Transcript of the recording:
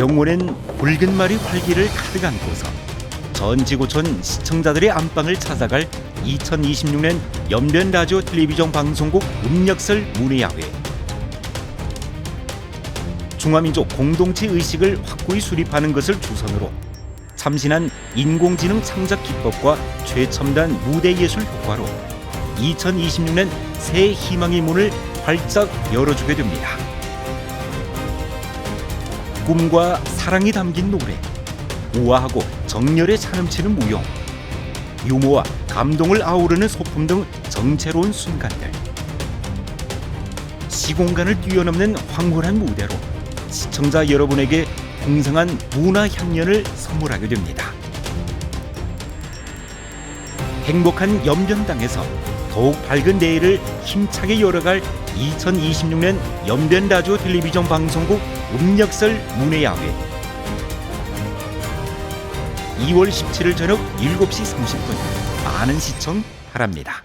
병원엔 붉은 말이 활기를 가득 안고서 전 지구촌 시청자들의 안방을 찾아갈 2026년 연변 라디오 텔레비전 방송국 음력설 문예야회. 중화민족 공동체 의식을 확고히 수립하는 것을 주선으로. 참신한 인공지능 창작 기법과 최첨단 무대 예술 효과로 2026년 새 희망의 문을 활짝 열어주게 됩니다. 꿈과 사랑이 담긴 노래, 우아하고 정열에 차넘치는 무용, 유머와 감동을 아우르는 소품 등 정체로운 순간들, 시공간을 뛰어넘는 황홀한 무대로 시청자 여러분에게 풍성한 문화 향연을 선물하게 됩니다. 행복한 연변당에서 더욱 밝은 내일을 힘차게 열어갈 2026년 연변 라디오 텔레비전 방송국 음력설 문예야회 2월 17일 저녁 7시 30분 많은 시청 바랍니다.